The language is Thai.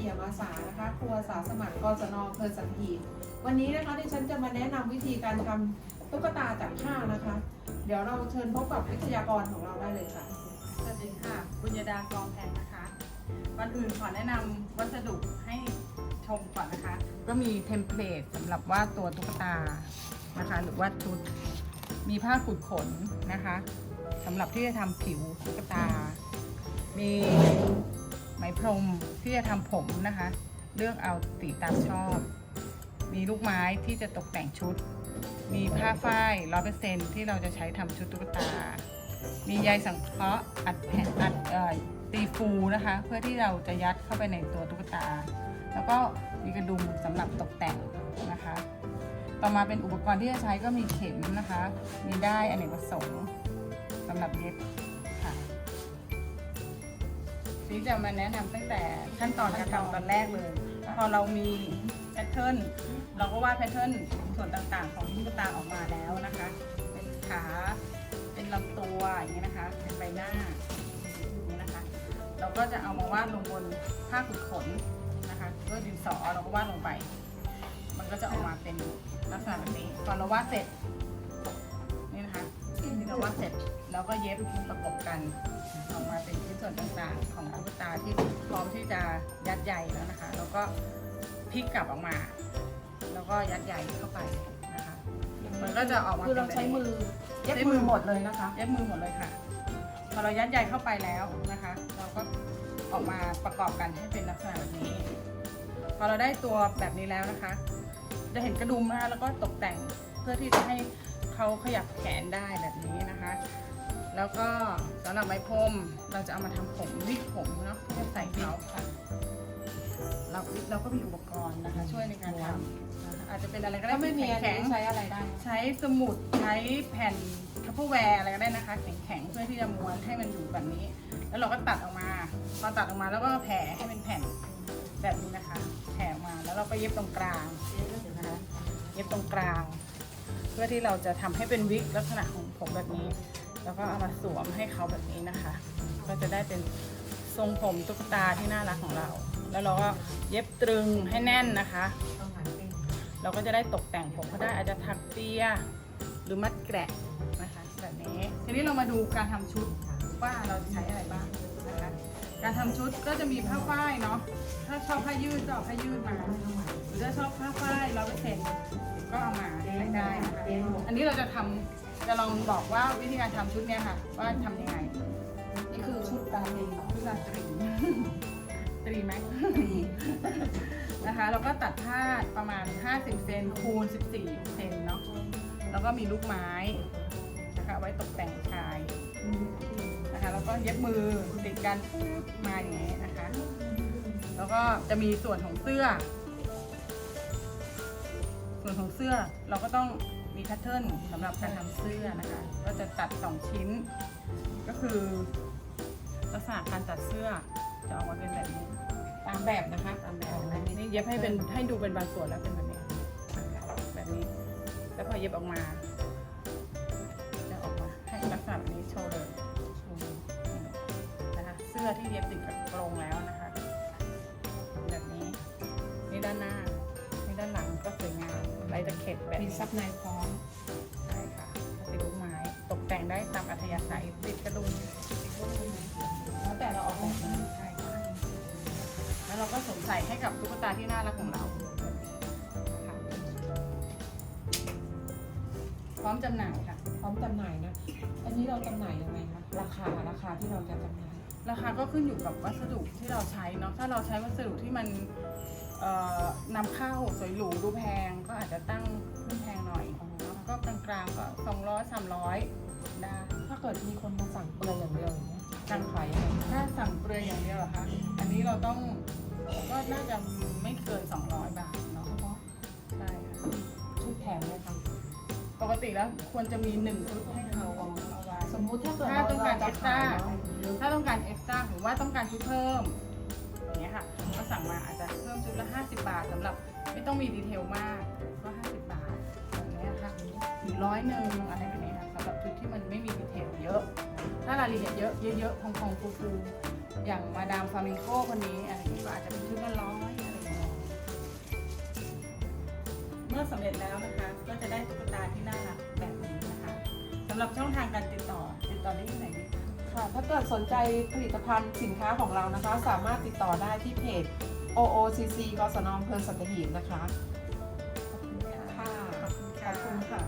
เอี่ยมอาสานะคะ ครัวสาสมัครกศนอำเภอสันทีวันนี้นะคะที่ฉันจะมาแนะนำวิธีการทำตุ๊กตาจากผ้านะคะ เดี๋ยวเราเชิญพบกับวิทยากรของเราได้เลยค่ะ สวัสดีค่ะ บุญญดากองแพงนะคะก่อนอื่นขอแนะนำวัสดุให้ชมก่อนนะคะ ก็มีเทมเพลตสำหรับวาดตัวตุ๊กตานะคะ หรือว่าชุด มีผ้าขูดขนนะคะสำหรับที่จะทำผิวตุ๊กตา มี พรมที่จะทำผมนะคะ เลือกเอาตีตามชอบ มีลูกไม้ที่จะตกแต่งชุด มีผ้าฝ้ายร้อยเปอร์เซ็นที่เราจะใช้ทำชุดตุ๊กตา มีใยสังเคราะห์อัดแผ่นอัดเอ่อตีฟูนะคะ เพื่อที่เราจะยัดเข้าไปในตัวตุ๊กตา แล้วก็มีกระดุมสำหรับตกแต่งนะคะ ต่อมาเป็นอุปกรณ์ที่จะใช้ก็มีเข็มนะคะ มีได้ายอเนกประสงค์สำหรับเย็บ ค่ะทีนี้จะมาแนะนำตั้งแต่ขั้นตอนการทำตอนแรกเลย พอเรามีแพทเทิร์นเราก็วาดแพทเทิร์นส่วนต่างๆ ของตุ๊กตาออกมาแล้วนะคะ เป็นขาเป็นลำตัวอย่างนี้ยนะคะเป็นใบหน้าอย่างนี้นะคะ เราก็จะเอามาวาดลงบนผ้าขูดขนนะคะด้วยดินสอเราก็วาดลงไป มันก็จะออกมาเป็นลักษณะแบบนี้ตอนเราวาดเสร็จนี่นะคะที่เราวาดเสร็จเราก็เย็บประกบกันออกมาเป็นชิ้น ส่วนต่างๆ ของตุ๊กตาที่พร้อมที่จะยัดใยแล้วนะคะ แล้วก็พลิกกลับออกมา แล้วก็ยัดใยเข้าไปนะคะ มันก็จะออกมาคือเราป็นแบบใช้นี้มือเย็บมือหมดเลยนะคะเย็บมือหมดเลยค่ะ พอเรายัดใยเข้าไปแล้วนะคะ เราก็ออกมาประกอบกันให้เป็นลักษณะแบบนี้ พอเราได้ตัวแบบนี้แล้วนะคะ จะเห็นกระดุมนะคะแล้วก็ตกแต่งเพื่อที่จะให้เขาขยับแขนได้แบบนี้นะคะ แล้วก็สำหรับไม้พรมเราจะเอามาทำผมวิกผมเนาะให้ใส่เขาค่ะเราเราก็มีอุปกรณ์นะคะช่วยในการทำนะคะอาจจะเป็นอะไรก็ได้ถ้าไม่มีอันแข็งนี้ๆใช้อะไรได้ ใช้สมุดใช้แผ่นทัพเปอร์แวร์อะไรก็ได้นะคะ แข็งๆเพื่อที่จะม้วนให้มันอยู่แบบนี้ แล้วเราก็ตัดออกมาพอตัดออกมาแล้วก็แผ่ให้เป็นแผ่นแบบนี้นะคะ แผ่ออกมาแล้วเราก็เย็บตรงกลางนะคะเย็บตรงกลาง เพื่อที่เราจะทำให้เป็นวิกลักษณะของผมแบบนี้ แล้วก็เอามาสวมให้เขาแบบนี้นะคะ ก็จะได้เป็นทรงผมตุ๊กตาที่น่ารักของเรา แล้วเราก็เย็บตรึงให้แน่นนะคะ เราก็จะได้ตกแต่งผมก็ได้อาจจะถักเปียหรือมัดแกะนะคะแบบนี้ ทีนี้เรามาดูการทำชุดว่าเราจะใช้อะไรบ้างนะคะ การทำชุดก็จะมีผ้าฝ้ายเนาะ ถ้าชอบผ้ายืดก็เอาผ้ายืดมาหรือถ้าชอบผ้าฝ้ายร้อยเปอร์เซ็นต์ก็เอามาใช้ได้นะคะ อันนี้เราจะทำ จะลองบอกว่าวิธีการทำชุดเนี้ยค่ะ ว่าทำยังไง นี่คือชุดตาลีชุดราตรีตรีไหมนะคะเราก็ตัดผ้าประมาณ 50 เซนคูณ 14 เซนเนาะแล้วก็มีลูกไม้นะคะไว้ตกแต่งชายนะคะแล้วก็เย็บมือติดกันปึ๊บมาอย่างนี้นะคะ แล้วก็จะมีส่วนของเสื้อ ส่วนของเสื้อเราก็ต้อง มีแพทเทิร์นสำหรับการทำเสื้อนะคะ ก็จะตัด 2 ชิ้น ก็คือ ลักษณะการตัดเสื้อจะออกมาเป็นแบบนี้ ตามแบบนะคะตามแบบแบบนี้นี่เย็บให้เป็นให้ดูเป็นบางส่วนแล้วเป็นแบบนี้แบบนี้ แล้วพอเย็บออกมา จะออกมาให้ลักษณะแบบนี้โชว์เลยนี่นะคะเสื้อที่เย็บติดกับกรงแล้วนะคะ แบบนี้ นี่ด้านหน้า นี่ด้านหลังก็สวยงามลายตะเข็บแบบมีนี้ ซับในพร้อม ได้ตามอัธยาศัยติดกระดุมแล้วแต่เราออกแบบมาใช่ค่ะแล้วเราก็สวมใส่ให้กับตุ๊กตาที่น่ารักของเราค่ะพร้อมจำหน่ายค่ะ พร้อมจำหน่ายนะ อันนี้เราจำหน่ายยังไงคะ ราคาราคาที่เราจะจำหน่าย ราคาก็ขึ้นอยู่กับวัสดุที่เราใช้เนาะ ถ้าเราใช้วัสดุที่มันเอ่อนำเข้าสวยหรูดูแพง ก็อาจจะตั้งขึ้นแพงหน่อยเนาะก็กลางๆก็สองร้อยสามร้อย ได้ ถ้าเกิดมีคนมาสั่งเปลือยอย่างเดียวอย่างเงี้ยจังขายยังไงถ้าสั่งเปลือยอย่างเดียวเหรอคะ อันนี้เราต้องก็น่าจะไม่เกิน 200 บาทเนาะเฉพาะใช่ค่ะชุดแถมเลยค่ะปกติแล้วควรจะมีหนึ่งชุดให้เขาเอาเอาไว้ สมมุติถ้าเกิดถ้าต้องการจะเอ็กซ์ตร้าขายเนอะถ้าต้องการเอ็กซ์ตร้าหรือว่าต้องการชุดเพิ่มอย่างเงี้ยค่ะก็สั่งมาอาจจะเพิ่มชุดละ 50 บาทสำหรับไม่ต้องมีดีเทลมากก็ 50 บาทอย่างเงี้ยค่ะหรือร้อยหนึ่งอะไร ที่มันไม่มีดีเทลเยอะ ถ้ารายละเอียดเยอะเยอะๆของของฟูๆอย่างมาดามฟามิงโกคนนี้อะไรนี้ก็อาจจะเป็นชุดละร้อยอะไรอย่างเงี้เมื่อสำเร็จแล้วนะคะ ก็จะได้ตุ๊กตาที่น่ารักแบบนี้นะคะสำหรับช่องทางการติดต่อติดต่อได้ที่ไหนดีคะค่ะถ้าเกิดสนใจผลิตภัณฑ์สินค้าของเรานะคะ สามารถติดต่อได้ที่เพจ OOCC กสนอำเพิ่อสัตหีบนะคะ ขอบคุณค่ะ ขอบคุณค่ะ